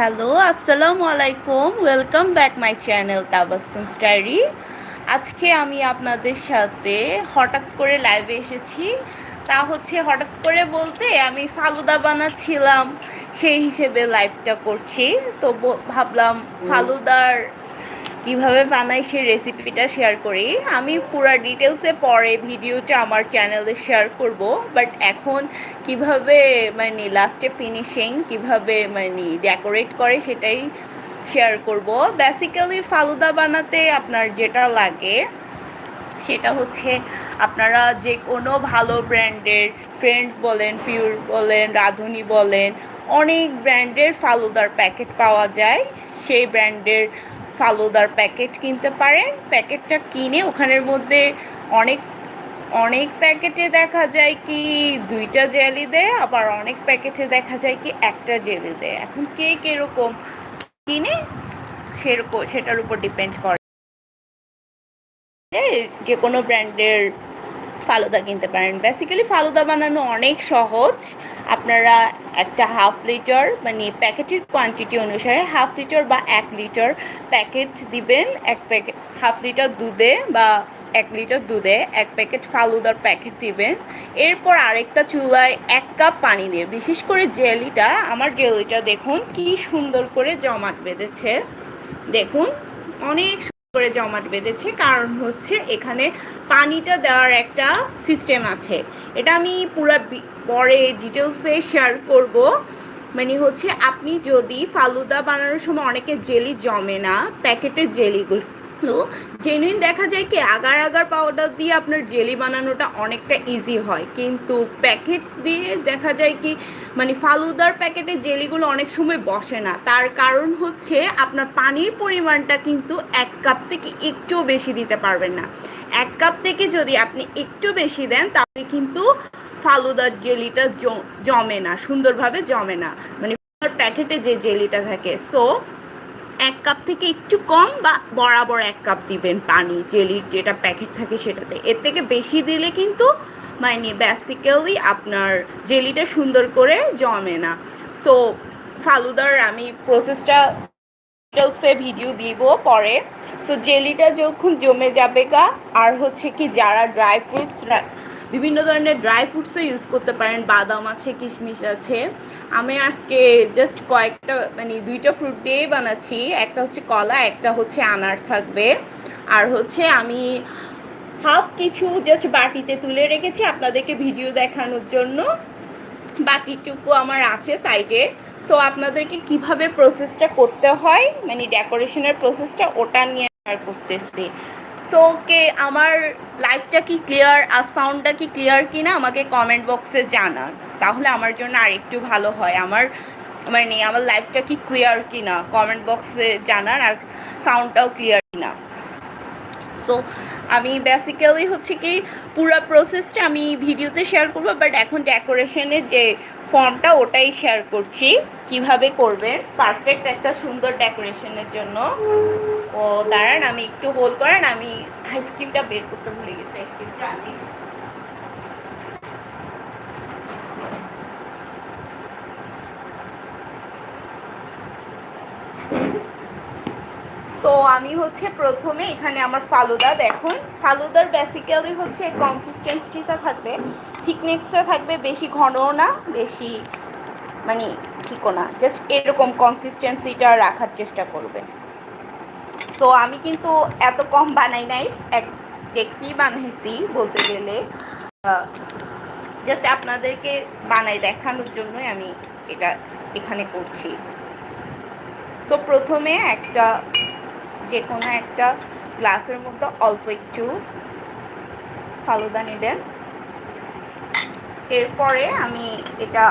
Hello আসসালামু আলাইকুম। Welcome back my channel Tabassum স্টাইরি আজকে আমি আপনাদের সাথে হঠাৎ করে লাইভে এসেছি। তা হচ্ছে হঠাৎ করে বলতে আমি ফালুদা বানাচ্ছিলাম সেই হিসেবে লাইভটা করছি। তো ভাবলাম ফালুদার কীভাবে বানাই সেই রেসিপিটা শেয়ার করি। আমি পুরো ডিটেলসে পরে ভিডিওটা আমার চ্যানেলে শেয়ার করব বাট এখন কীভাবে মানে লাস্টে ফিনিশিং কীভাবে মানে ডেকোরেট করে সেটাই শেয়ার করব। বেসিক্যালি ফালুদা বানাতে আপনার যেটা লাগে, সেটা হচ্ছে আপনারা যে কোনো ভালো ব্র্যান্ডের ফ্রেন্ডস বলেন পিওর বলেন, রাঁধুনি বলেন, অনেক ব্র্যান্ডের ফালুদার প্যাকেট পাওয়া যায়। সেই ব্র্যান্ডের ফালুদার প্যাকেট কিনতে পারেন। প্যাকেটটা কিনে ওখানের মধ্যে অনেক অনেক প্যাকেটে দেখা যায় কি দুইটা জেলি দেয়, আবার অনেক প্যাকেটে দেখা যায় কি একটা জেলি দেয়। এখন কে কীরকম কিনে সেরকম, সেটার উপর ডিপেন্ড করে। যে কোনো ব্র্যান্ডের ফালুদা কিনতে পারেন। বেসিক্যালি ফালুদা বানানো অনেক সহজ। আপনারা একটা হাফ লিটার মানে প্যাকেটের কোয়ান্টিটি অনুসারে হাফ লিটার বা এক লিটার প্যাকেট দিবেন। এক প্যাকেট হাফ লিটার দুধে বা এক লিটার দুধে এক প্যাকেট ফালুদার প্যাকেট দিবেন। এরপর আরেকটা চুলায় এক কাপ পানি দিয়ে, বিশেষ করে জেলিটা, আমার জেলিটা দেখুন কি সুন্দর করে জমাট বেঁধেছে। দেখুন, অনেক করে জমাট বেঁধেছে। কারণ হচ্ছে এখানে পানিটা দেওয়ার একটা সিস্টেম আছে। এটা আমি পুরো পরে ডিটেলসে শেয়ার করব। মানে হচ্ছে আপনি যদি ফালুদা বানানোর সময় অনেকে জেলি জমে না প্যাকেটের জেলিগুলো জেনুইন দেখা যায় কি আগার আগার পাউডার দিয়ে আপনার জেলি বানানোটা অনেকটা ইজি হয়। কিন্তু প্যাকেট দিয়ে দেখা যায় কি মানে ফালুদার প্যাকেটে জেলিগুলো অনেক সময় বসে না। তার কারণ হচ্ছে আপনার পানির পরিমাণটা কিন্তু এক কাপ থেকে একটু বেশি দিতে পারবেন না। এক কাপ থেকে যদি আপনি একটু বেশি দেন, তাহলে কিন্তু ফালুদার জেলিটা জমে না, সুন্দরভাবে জমে না। মানে প্যাকেটে যে জেলিটা থাকে। সো এক কাপ থেকে একটু কম বা বরাবর এক কাপ দিবেন পানি, জেলির যেটা প্যাকেট থাকে সেটাতে। এর থেকে বেশি দিলে কিন্তু মানে বেসিক্যালি আপনার জেলিটা সুন্দর করে জমে না। সো ফালুদার আমি প্রসেসটা ডিটেলসে ভিডিও দিব পরে। সো জেলিটা যখন জমে যাবে গা আর হচ্ছে কি যারা ড্রাই ফ্রুটস বিভিন্ন ধরনের ড্রাই ফ্রুটসও ইউজ করতে পারেন। বাদাম আছে, কিশমিশ আছে। আমি আজকে জাস্ট কয়েকটা মানে দুইটা ফ্রুট দিয়েই বানাচ্ছি। একটা হচ্ছে কলা, একটা হচ্ছে আনার থাকবে। আর হচ্ছে আমি হাফ কিছু জাস্ট বাটিতে তুলে রেখেছি আপনাদেরকে ভিডিও দেখানোর জন্য। বাকিটুকু আমার আছে সাইডে সো আপনাদেরকে কীভাবে প্রসেসটা করতে হয় মানে ডেকোরেশনের প্রসেসটা ওটা নিয়ে শেয়ার করতেছি। সো ওকে আমার লাইফটা কি ক্লিয়ার আর সাউন্ডটা কি ক্লিয়ার কি না আমাকে কমেন্ট বক্সে জানান। তাহলে আমার জন্য আর একটু ভালো হয়। আমার মানে আমার লাইফটা কি ক্লিয়ার কি না কমেন্ট বক্সে জানান আর সাউন্ডটাও ক্লিয়ার সো আমি বেসিক্যালি হচ্ছে কি পুরো প্রসেসটা আমি ভিডিওতে শেয়ার করব বাট এখন ডেকোরেশনের যে ফর্মটা ওটাই শেয়ার করছি। কীভাবে করবেন পারফেক্ট একটা সুন্দর ডেকোরেশনের জন্য। ও, দাঁড়ান, আমি একটু হোল্ড করেন, আমি আইসক্রিমটা বের করতে ভুলে গেছি আইসক্রিমটা আনি। তো আমি হচ্ছে প্রথমে এখানে আমার ফালুদা দেখুন। ফালুদার বেসিক্যালি হচ্ছে কনসিস্টেন্সিটা থাকবে থিকনেসটা থাকবে বেশি ঘনও না, বেশি মানে ঠিকও না। জাস্ট এরকম কনসিস্টেন্সিটা রাখার চেষ্টা করবে। সো আমি কিন্তু এত কম বানাই নাই, এক ডেক্সি বানাইছি বলতে গেলে। জাস্ট আপনাদেরকে বানাই দেখানোর জন্যই আমি এটা এখানে করছি। সো প্রথমে একটা যে কোনো একটা গ্লাসের মধ্যে অল্প একটু ফালুদা নেবেন এরপরে আমি এটা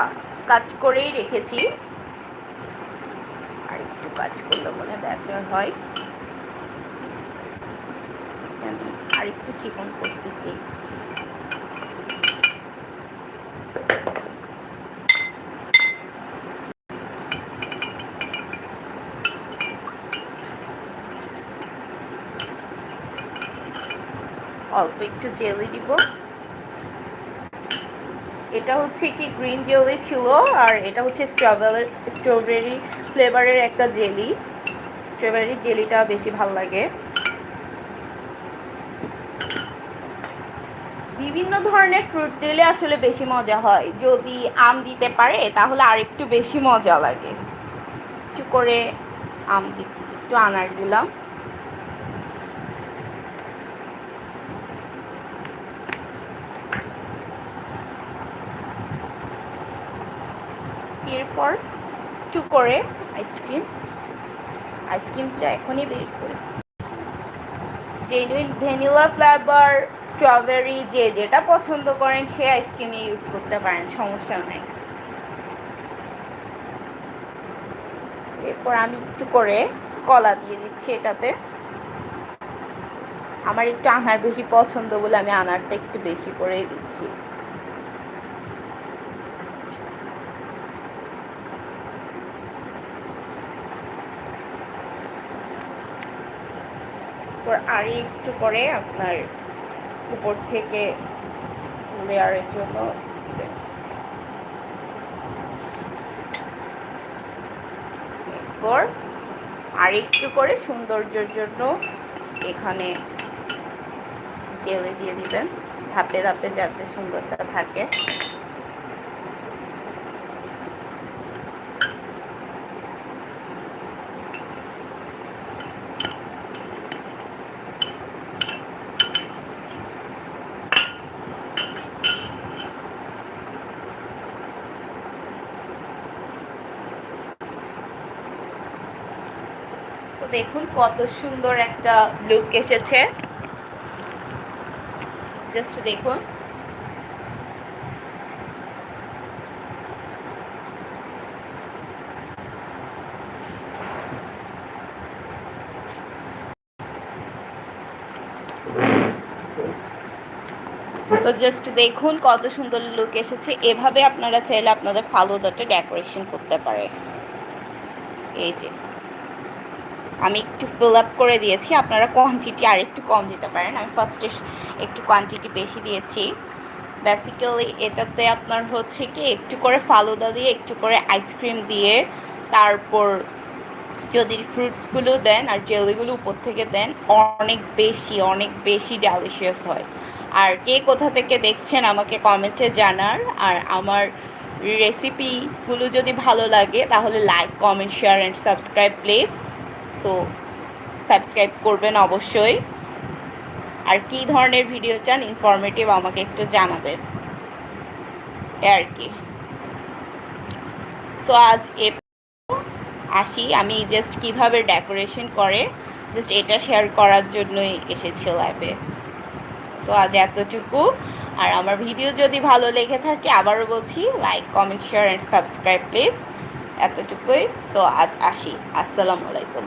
কাট করেই রেখেছি। আর একটু কাট করলে মনে ব্যাটার হয়। আমি আরেকটু চিকন করতেছি। অল্প একটু জেলি দিব। এটা হচ্ছে কি গ্রিন জেলি ছিল আর এটা হচ্ছে স্ট্রবেরি স্ট্রবেরি ফ্লেভারের একটা জেলি। স্ট্রবেরি জেলিটা বেশি ভালো লাগে। বিভিন্ন ধরনের ফ্রুট দিলে আসলে বেশি মজা হয়। যদি আম দিতে পারে, তাহলে আর একটু বেশি মজা লাগে। একটু করে আম একটু আনার দিলাম। এরপর একটু করে আইসক্রিম আইসক্রিমটা এখনই বের করেছি। জেনুইন ভ্যানিলা ফ্লেভার স্ট্রবেরি যে যেটা পছন্দ করেন সে আইসক্রিমই ইউজ করতে পারেন, সমস্যা নেই। এরপর আমি একটু করে কলা দিয়ে দিচ্ছি এটাতে। আমার একটু আনার বেশি পছন্দ বলে আমি আনারটা একটু বেশি করেই দিচ্ছি। এরপর আর একটু করে আপনার উপর থেকে লেয়ারের জন্য আর একটু করে সৌন্দর্যের জন্য এখানে জেলে দিয়ে দিবেন। ধাপে ধাপে যাতে সুন্দরটা থাকে। তো দেখুন কত সুন্দর একটা লুক এসেছে। জাস্ট দেখুন। তো জাস্ট দেখুন কত সুন্দর লুক এসেছে। এভাবে আপনারা চাইলে আপনাদের ফালুদাটা ডেকোরেশন করতে পারে। এই যে। আমি একটু ফিল আপ করে দিয়েছি। আপনারা কোয়ান্টিটি আর একটু কম দিতে পারেন। আমি ফার্স্টে একটু কোয়ান্টিটি বেশি দিয়েছি। বেসিক্যালি এটাতে আপনার হচ্ছে কি, একটু করে ফালুদা দিয়ে, একটু করে আইসক্রিম দিয়ে, তারপর যদি ফ্রুটসগুলো দেন আর জেলিগুলো উপর থেকে দেন, অনেক বেশি অনেক বেশি ডেলিশিয়াস হয়। আর কে কোথা থেকে দেখছেন আমাকে কমেন্টে জানার। আর আমার রেসিপিগুলো যদি ভালো লাগে, তাহলে like comment share and subscribe please so subscribe করবেন অবশ্যই। আর কী ধরনের ভিডিও চান ইনফরমেটিভ আমাকে একটু জানাবেন। এ আর কি। সো আজ এ আসি। আমি জাস্ট কীভাবে ডেকোরেশন করে জাস্ট এটা শেয়ার করার জন্যই এসেছি লাইভে সো আজ এতটুকু। আর আমার ভিডিও যদি ভালো লেগে থাকে, আবারও বলছি like comment share and subscribe please এতটুকুই। সো আজ আসি। আসসালামু আলাইকুম।